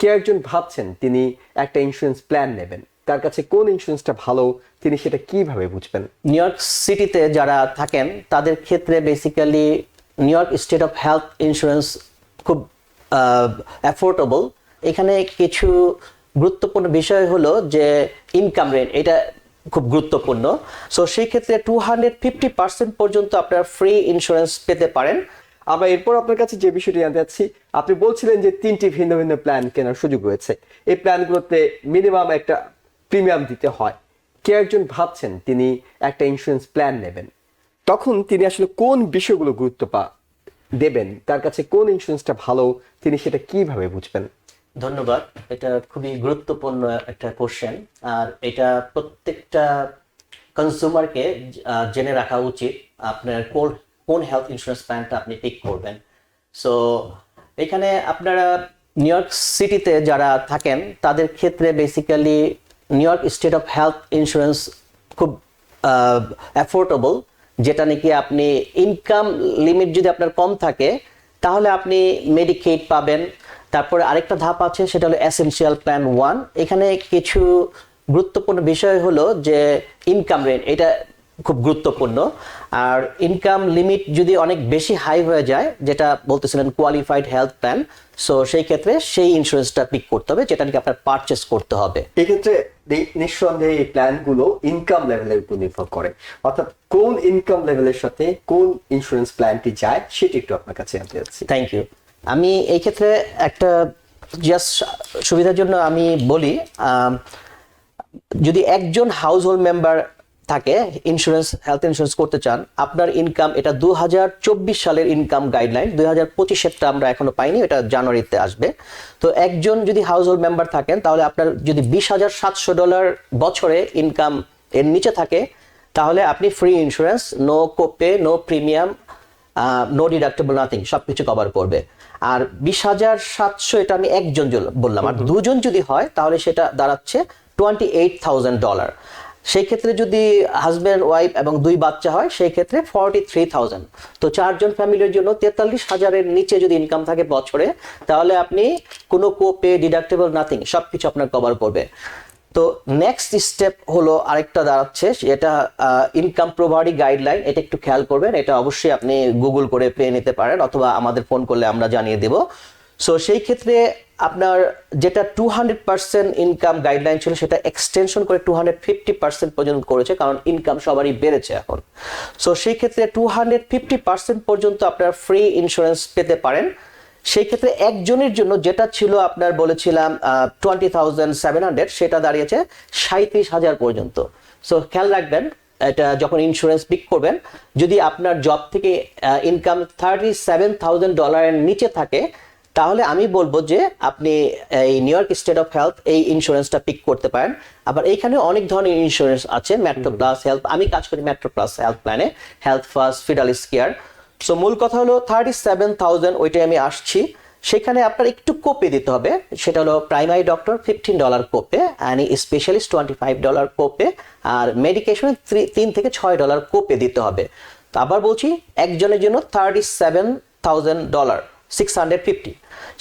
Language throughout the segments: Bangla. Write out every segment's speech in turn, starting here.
কেউ একজন ভাবছেন তিনি একটা ইন্স্যুরেন্স প্ল্যান নেবেন। তার কাছে কোন ইন্স্যুরেন্সটা ভালো, তিনি সেটা কীভাবে বুঝবেন? নিউ ইয়র্ক সিটিতে যারা থাকেন, তাদের ক্ষেত্রে basically New York state of health insurance খুব অ্যাফোর্ডেবল এখানে কিছু গুরুত্বপূর্ণ বিষয় হলো যে ইনকাম রেট এটা খুব গুরুত্বপূর্ণ। সো সেই ক্ষেত্রে টু হান্ড্রেড ফিফটি পার্সেন্ট পর্যন্ত আপনারা ফ্রি ইন্স্যুরেন্স পেতে পারেন। আমরা এরপর আপনার কাছে যে বিষয়টি জানতে চাচ্ছি, আপনি বলছিলেন যে তিনটি ভিন্ন ভিন্ন প্ল্যান কেনার সুযোগ রয়েছে। এই প্ল্যানগুলোতে মিনিমাম একটা প্রিমিয়াম দিতে হয়। কে একজন ভাবছেন তিনি একটা ইন্স্যুরেন্স প্ল্যান নেবেন? তখন তিনি আসলে কোন বিষয়গুলো গুরুত্ব পা দেবেন? তার কাছে কোন ইন্স্যুরেন্সটা ভালো? তিনি সেটা কীভাবে বুঝবেন? ধন্যবাদ। এটা খুবই গুরুত্বপূর্ণ একটা কোশ্চেন আর এটা প্রত্যেকটা কনজিউমারকে জেনে রাখা উচিত আপনার কোন কোন হেলথ ইন্স্যুরেন্স প্ল্যানটা আপনি পিক করবেন? সো এখানে আপনারা নিউ ইয়র্ক সিটিতে যারা থাকেন, তাদের ক্ষেত্রে basically New York state of health insurance খুব অ্যাফোর্ডেবল যেটা নাকি আপনি ইনকাম লিমিট যদি আপনার কম থাকে, তাহলে আপনি মেডিকেট পাবেন। তারপরে আরেকটা ধাপ আছে, সেটা হলো এসেনশিয়াল প্ল্যান ওয়ান এখানে কিছু গুরুত্বপূর্ণ বিষয় হলো যে ইনকাম রেট এটা খুব গুরুত্বপূর্ণ। আর ইনকাম লিমিট যদি অনেক বেশি হাই হয়ে যায় যেটা বলতেছিলেন কোয়ালিফাইড হেলথ প্ল্যান সো সেই ক্ষেত্রে সেই ইন্স্যুরেন্সটা পিক করতে হবে যেটা নাকি আপনার পারচেস করতে হবে। এক্ষেত্রে নিঃসন্দেহে এই প্ল্যানগুলো ইনকাম লেভেলের উপর নির্ভর করে। অর্থাৎ কোন ইনকাম লেভেলের সাথে কোন ইন্স্যুরেন্স প্ল্যানটি যায় সেটি একটু আপনার কাছে জানতে চাচ্ছি। থ্যাংক ইউ আমি এই ক্ষেত্রে একটা জাস্ট সুবিধার জন্য আমি বলি যদি একজন হাউস হোল্ড মেম্বার থাকে ইন্স্যুরেন্স হেলথ ইন্স্যুরেন্স করতে চান আপনার ইনকাম এটা দু হাজার চব্বিশ সালের ইনকাম গাইডলাইন দুই হাজার পঁচিশেরটা আমরা এখনও পাইনি এটা জানুয়ারিতে আসবে। তো একজন যদি হাউস হোল্ড মেম্বার থাকেন তাহলে আপনার যদি বিশ হাজার সাতশো ডলার বছরে ইনকাম এর নিচে থাকে তাহলে আপনি free insurance no copay no premium no deductible nothing সব কিছু কভার করবে। আর বিশ হাজার সাতশো এটা আমি একজন বললাম আর দুজন যদি হয় তাহলে সেটা দাঁড়াচ্ছে টোয়েন্টি এইট থাউজেন্ড ডলার সেই ক্ষেত্রে যদি হাজব্যান্ড ওয়াইফ এবং দুই বাচ্চা হয় সেই ক্ষেত্রে ফর্টি থ্রি থাউজেন্ড তো চারজন ফ্যামিলির জন্য তেতাল্লিশ হাজারের নিচে যদি ইনকাম থাকে বছরে, তাহলে আপনি কোনো কোপে ডিডাক্টেবল নাথিং সব কিছু আপনার কভার করবে। তো নেক্সট স্টেপ হলো আরেকটা দাঁড়াচ্ছে এটা ইনকাম প্রভারি গাইডলাইন এটা একটু খেয়াল করবেন, এটা অবশ্যই আপনি গুগল করে পেয়ে নিতে পারেন, অথবা আমাদের ফোন করলে আমরা জানিয়ে দেব। সো সেই ক্ষেত্রে আপনার যেটা two hundred percent income guideline ছিল, সেটা এক্সটেনশন করে টু হান্ড্রেড ফিফটি পার্সেন্ট পর্যন্ত করেছে, কারণ ইনকাম সবারই বেড়েছে এখন। সো সেই ক্ষেত্রে টু হান্ড্রেড ফিফটি পার্সেন্ট পর্যন্ত আপনার ফ্রি ইন্স্যুরেন্স পেতে পারেন। সেই ক্ষেত্রে একজনের জন্য যেটা ছিল আপনার বলেছিলাম টোয়েন্টি থাউজেন্ড সেভেন হান্ড্রেড সেটা দাঁড়িয়েছে সাঁত্রিশ হাজার পর্যন্ত। সো খেয়াল রাখবেন, এটা যখন ইন্স্যুরেন্স পিক করবেন, যদি আপনার জব থেকে ইনকাম থার্টি সেভেন থাউজেন্ড ডলারের নিচে থাকে তাহলে আমি বলব যে আপনি এই New York state of health এই ইন্স্যুরেন্সটা পিক করতে পারেন। আবার এইখানে অনেক ধরনের ইন্স্যুরেন্স আছে মেট্রো প্লাস হেলথ আমি কাজ করি মেট্রো প্লাস হেলথ প্ল্যানে health first Fidelis care so মূল কথা হলো থার্টি সেভেন থাউজেন্ড ওইটাই আমি আসছি। সেখানে আপনার একটু কোপে দিতে হবে সেটা হলো primary doctor fifteen dollar copay and specialist twenty five dollar copay R medication তিন থেকে ছয় ডলার কোপে দিতে হবে। তো আবার বলছি একজনের জন্য thirty seven thousand dollar six hundred fifty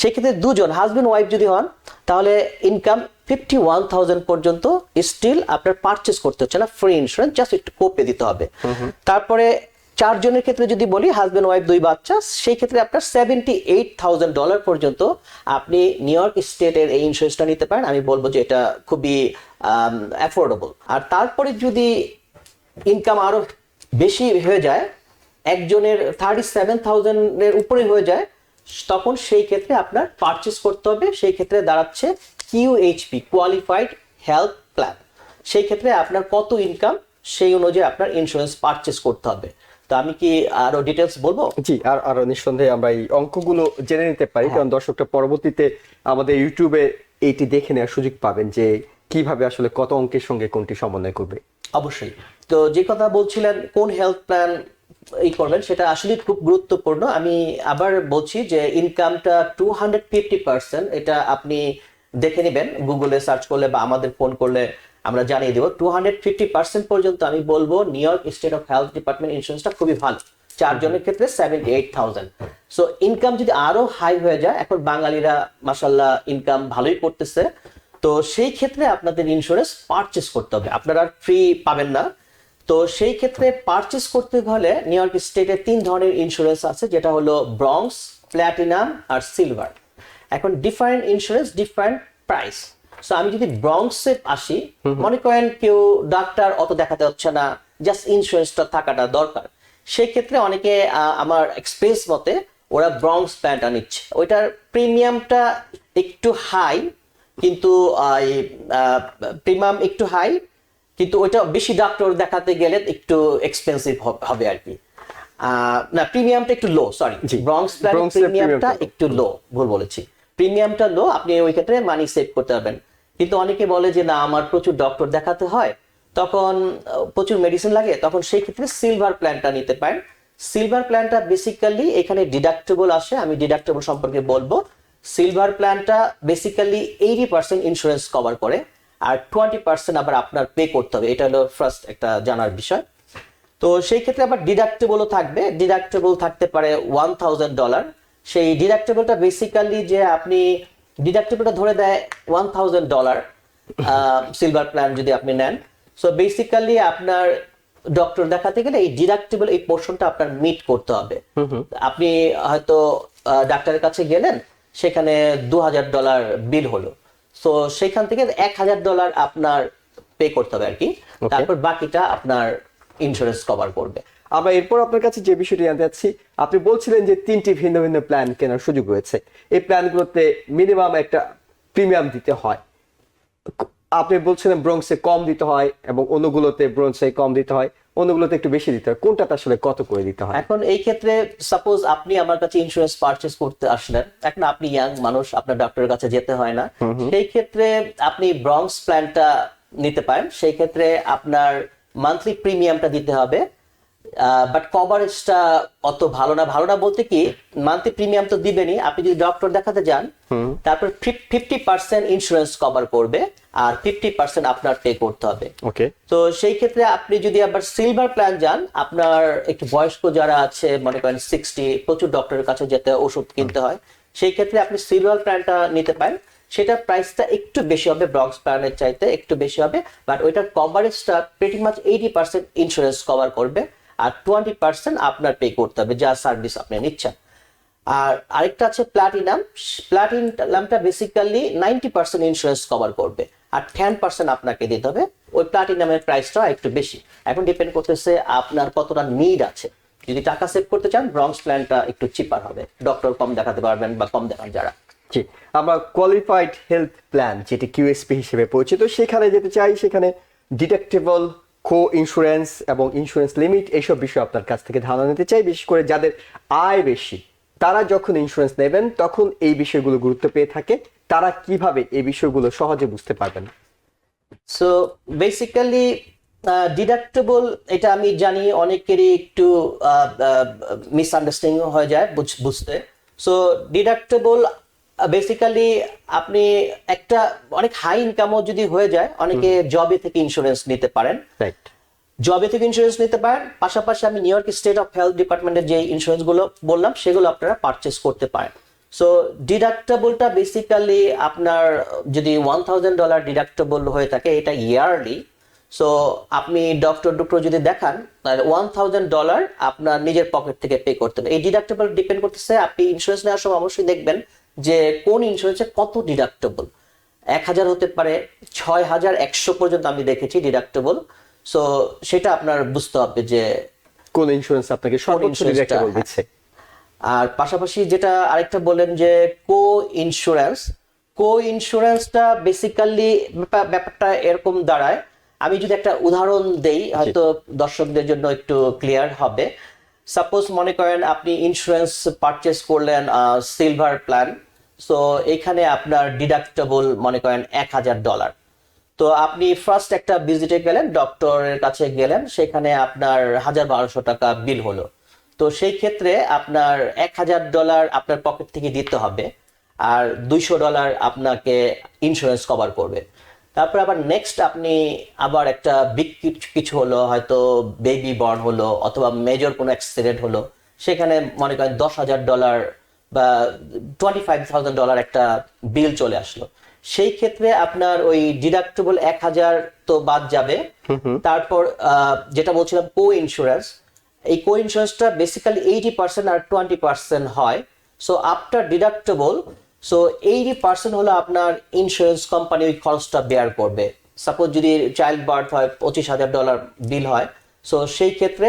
সেক্ষেত্রে দুজন হাজব্যান্ড ওয়াইফ যদি হন তাহলে ইনকাম ফিফটি ওয়ান থাউজেন্ড পর্যন্ত স্টিল আপনার পারচেস করতে হচ্ছে না ফ্রি ইন্স্যুরেন্স জাস্ট একটু কোপে দিতে হবে। তারপরে চারজনের ক্ষেত্রে যদি বলি হাজব্যান্ড ওয়াইফ দুই বাচ্চা সেই ক্ষেত্রে আপনার সেভেন্টি এইট থাউজেন্ড ডলার পর্যন্ত আপনি নিউ ইয়র্ক স্টেটের এই ইন্স্যুরেন্সটা নিতে পারেন। আমি বলব যে এটা খুবই অ্যাফোর্ডেবল আর তারপরে যদি ইনকাম আরও বেশি হয়ে যায় একজনের থার্টি সেভেন থাউজেন্ডের উপরে হয়ে যায় তখন সেই ক্ষেত্রে আপনার পারচেস করতে হবে সেই ক্ষেত্রে দাঁড়াচ্ছে কিউএইচপি কোয়ালিফাইড হেলথ প্ল্যান সেই ক্ষেত্রে আপনার কত ইনকাম সেই অনুযায়ী আপনার ইন্স্যুরেন্স পারচেস করতে হবে। তো আমি কি আরও ডিটেলস বলব? জি আর আরও নিঃসন্দেহে আমরা এই অঙ্কগুলো জেনে নিতে পারি কারণ দর্শকটা পরবর্তীতে আমাদের ইউটিউবে এইটি দেখে নেওয়ার সুযোগ পাবেন যে কীভাবে আসলে কত অঙ্কের সঙ্গে কোনটি সমন্বয় করবে। অবশ্যই। তো যে কথা বলছিলেন কোন হেলথ প্ল্যান এই করবেন, সেটা আসলে খুব গুরুত্বপূর্ণ। আমি আবার বলছি যে ইনকামটা টু হান্ড্রেড ফিফটি পার্সেন্ট এটা আপনি দেখে নেবেন। গুগলে সার্চ করলে বা আমাদের ফোন করলে আমরা জানিয়ে দেবো। টু হান্ড্রেড ফিফটি পার্সেন্ট পর্যন্ত আমি বলব New York state of health department ইন্স্যুরেন্সটা খুবই ভালো। চারজনের ক্ষেত্রে seventy eight thousand so income যদি আরও হাই হয়ে যায়, এখন বাঙালিরা মাসাল্লাহ ইনকাম ভালোই করতেছে। তো সেই ক্ষেত্রে আপনাদের ইন্স্যুরেন্স পারচেস করতে হবে। আপনারা ফ্রি পাবেন না। তো সেই ক্ষেত্রে পারচেস করতে হলে নিউ ইয়র্ক স্টেটে তিন ধরনের ইন্স্যুরেন্স আছে যেটা হলো ব্রংস প্ল্যাটিনাম আর সিলভার এখন different insurance different price so আমি যদি ব্রংসে আসি মনে করেন কেউ ডাক্তার অত দেখাতে হচ্ছে না জাস্ট ইন্স্যুরেন্সটা থাকাটা দরকার। সেই ক্ষেত্রে অনেকে আমার এক্সপিরিয়েন্স মতে ওরা ব্রংস প্ল্যানটা নিচ্ছে। ওইটার প্রিমিয়ামটা একটু হাই কিন্তু প্রিমিয়াম একটু হাই কিন্তু ওইটা বেশি ডাক্তার দেখাতে গেলে একটু এক্সপেন্সিভ হবে আর কি। না প্রিমিয়ামটা একটু লো সরি। ব্রংস প্রিমিয়ামটা। একটু লো ভুল বলেছি। প্রিমিয়ামটা লো আপনি ওই ক্ষেত্রে মানি সেভ করতে পারবেন। কিন্তু অনেকে বলে যে না আমার প্রচুর ডক্টর দেখাতে হয়। তখন প্রচুর মেডিসিন লাগে তখন সেই ক্ষেত্রে সিলভার প্ল্যানটা নিতে পারেন। সিলভার প্ল্যানটা বেসিক্যালি এখানে ডিডাক্টেবল আসে আমি ডিডাক্টেবল সম্পর্কে বলব। সিলভার প্ল্যানটা basically eighty percent insurance cover করে। আর টোয়েন্টি পার্সেন্ট আবার আপনার পে করতে হবে। এটা হলো ফার্স্ট একটা জানার বিষয়। তো সেই ক্ষেত্রে আবার ডিডাক্টেবলও থাকবে। ডিডাক্টেবল থাকতে পারে ওয়ান থাউজেন্ড ডলার সেই ডিডাক্টেবলটা বেসিক্যালি যে আপনি ডিডাক্টেবলটা ধরে দেয় one thousand dollar silver plan যদি আপনি নেন। সো বেসিক্যালি আপনার ডক্টর দেখাতে গেলে এই ডিডাক্টেবল এই পোর্শনটা আপনার মিট করতে হবে। আপনি হয়তো ডাক্তারের কাছে গেলেন সেখানে দু হাজার ডলার বিল হলো। সো সেখান থেকে এক হাজার ডলার আপনার পে করতে হবে আর কি। তারপর বাকিটা আপনার ইন্স্যুরেন্স কভার করবে। আমরা এরপর আপনার কাছে যে বিষয়টি জানতে চাচ্ছি আপনি বলছিলেন যে তিনটি ভিন্ন ভিন্ন প্ল্যান কেনার সুযোগ রয়েছে। এই প্ল্যানগুলোতে মিনিমাম একটা প্রিমিয়াম দিতে হয়। আপনি বলছিলেন ব্রোঞ্জে কম দিতে হয় এবং অন্যগুলোতে ব্রোঞ্জে কম দিতে হয়। অন্যগুলোতে একটু বেশি দিতে হয়। কোনটাতে আসলে কত করে দিতে হয়? এখন এই ক্ষেত্রে সাপোজ আপনি আমার কাছে ইন্স্যুরেন্স পারচেস করতে আসলেন এখন আপনি ইয়াং মানুষ আপনার ডক্টরের কাছে যেতে হয় না। সেই ক্ষেত্রে আপনি ব্রংস প্ল্যানটা নিতে পারেন। সেই ক্ষেত্রে আপনার মান্থলি প্রিমিয়ামটা দিতে হবে। বাট কভারেজটা অত ভালো না। ভালো না বলতে কি মান্থলি প্রিমিয়াম তো দিবেনই। আপনি যদি ডক্টর দেখাতে যান তারপর ফিফটি পার্সেন্ট ইন্স্যুরেন্স কভার করবে আর ফিফটি পার্সেন্ট আপনার পে করতে হবে। ওকে তো সেই ক্ষেত্রে আপনি যদি আবার সিলভার প্ল্যান যান আপনার একটু বয়স্ক যারা আছে মনে করেন সিক্সটি প্রচুর ডক্টরের কাছে যেতে ওষুধ কিনতে হয় সেই ক্ষেত্রে আপনি সিলভার প্ল্যানটা নিতে পারেন। সেটা প্রাইসটা একটু বেশি হবে ব্রক্স প্ল্যানের চাইতে একটু বেশি হবে বাট ওইটার কভারেজটা pretty much eighty percent insurance cover করবে। আর টোয়েন্টি পার্সেন্ট আপনার পে করতে হবে, যা সার্ভিস আপনি নিচ্ছেন। আর আরেকটা আছে platinum প্লাটিনামটা basically ninety percent insurance cover করবে, আর টেন পার্সেন্ট আপনাকে দিতে হবে। ওই প্লাটিনামের প্রাইসটা একটু বেশি। এখন ডিপেন্ড করতেছে আপনার কতটা নিড আছে। যদি টাকা সেভ করতে চান ব্রংস প্ল্যানটা একটু চিপার হবে। ডক্টর কম দেখাতে পারবেন বা কম দেখান যারা। জি, আমরা কোয়ালিফাইড হেলথ প্ল্যান যেটি কিউএসপি হিসেবে পরিচিত, সেখানে যেতে চাই। সেখানে ডিটেক্টেবল কো ইন্স্যুরেন্স এবং ইন্স্যুরেন্স লিমিট এইসব বিষয়ে আপনার কাছ থেকে ধারণা নিতে চাই। বিশেষ করে যাদের আয় বেশি, তারা যখন ইন্স্যুরেন্স নেবেন, তখন এই বিষয়গুলো গুরুত্ব পেয়ে থাকে। তারা কীভাবে এই বিষয়গুলো সহজে বুঝতে পারবেন? সো বেসিক্যালি ডিডাক্টেবল এটা আমি জানি অনেকেরই একটু মিসআন্ডারস্ট্যান্ডিং হয়ে যায় বুঝ- বুঝতে। সো ডিডাক্টেবল বেসিক্যালি আপনি একটা অনেক হাই ইনকামও যদি হয়ে যায় অনেকে জবে থেকে ইন্স্যুরেন্স নিতে পারেন। রাইট জবে থেকে ইন্স্যুরেন্স নিতে পারেন পাশাপাশি আমি New York state of health ডিপার্টমেন্টের যে ইন্স্যুরেন্সগুলো বললাম সেগুলো আপনারা পারচেস করতে পারেন। সো ডিডাক্টেবলটা বেসিক্যালি আপনার যদি ওয়ান থাউজেন্ড ডলার ডিডাক্টেবল হয়ে থাকে এটা ইয়ারলি সো আপনি ডক্টর ডক্টর যদি দেখান তাহলে ওয়ান থাউজেন্ড ডলার আপনার নিজের পকেট থেকে পে করতে হবে। এই ডিডাক্টেবল ডিপেন্ড করতেছে আপনি ইন্স্যুরেন্স নেওয়ার সময় অবশ্যই দেখবেন যে কোন ইন্স্যুরেন্সে কত ডিডাক্টেবল এক হাজার হতে পারে ছয় হাজার একশো পর্যন্ত আমি দেখেছি ডিডাক্টেবল সো সেটা আপনার বুঝতে হবে যে কোন ইন্স্যুরেন্স আপনাকে সর্বোচ্চ ডিডাক্টেবল হ্যাঁ। দিচ্ছে? আর পাশাপাশি যেটা আরেকটা বললেন যে কো ইন্স্যুরেন্স কো ইন্স্যুরেন্সটা বেসিক্যালি ব্যাপারটা এরকম দাঁড়ায়। আমি যদি একটা উদাহরণ দেই হয়তো দর্শকদের জন্য একটু ক্লিয়ার হবে। সাপোজ মনে করেন আপনি ইন্স্যুরেন্স পারচেস করলেন সিলভার প্ল্যান সো এখানে আপনার ডিডাক্টেবল মনে করেন এক হাজার ডলার তো আপনি ফার্স্ট একটা ভিজিটে গেলেন ডক্টরের কাছে গেলেন, সেখানে আপনার হাজার বারোশো টাকা বিল হলো। তো সেই ক্ষেত্রে আপনার এক হাজার ডলার আপনার পকেট থেকে দিতে হবে, আর দুইশো ডলার আপনাকে ইন্স্যুরেন্স কভার করবে। তারপর আবার নেক্সট আপনি আবার একটা বিগ কিছু হলো, হয়তো বেবি বর্ন হলো, অথবা মেজর কোনো অ্যাক্সিডেন্ট হলো, সেখানে মনে করেন দশ হাজার ডলার বা টোয়েন্টি ফাইভ থাউজেন্ড ডলার একটা বিল চলে আসলো। সেই ক্ষেত্রে আপনার ওই ডিডাক্টেবল এক হাজার তো বাদ যাবে। তারপর যেটা বলছিলাম কো ইন্স্যুরেন্স এই কো ইন্স্যুরেন্সটা বেসিক্যালি এইটি পার্সেন্ট আর টোয়েন্টি পার্সেন্ট হয়। So after deductible so eighty percent হলো আপনার ইন্স্যুরেন্স কোম্পানি ওই খরচটা বেয়ার করবে। সাপোজ যদি চাইল্ড বার্থ হয় পঁচিশ হাজার ডলার বিল হয় সো সেই ক্ষেত্রে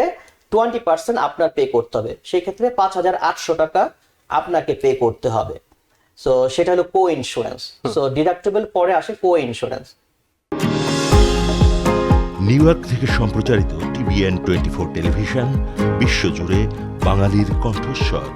টোয়েন্টি পার্সেন্ট আপনার পে করতে হবে। সেই ক্ষেত্রে পাঁচ হাজার আটশো টাকা আপনাকে পে করতে হবে। সো সেটা হলো কো ইন্স্যুরেন্স সো ডিডাক্টেবল পরে আসে কো ইন্স্যুরেন্স নিউ ইয়র্ক থেকে সম্প্রচারিত টিভিএন টোয়েন্টি ফোর টেলিভিশন বিশ্বজুড়ে বাঙালির কণ্ঠস্বর।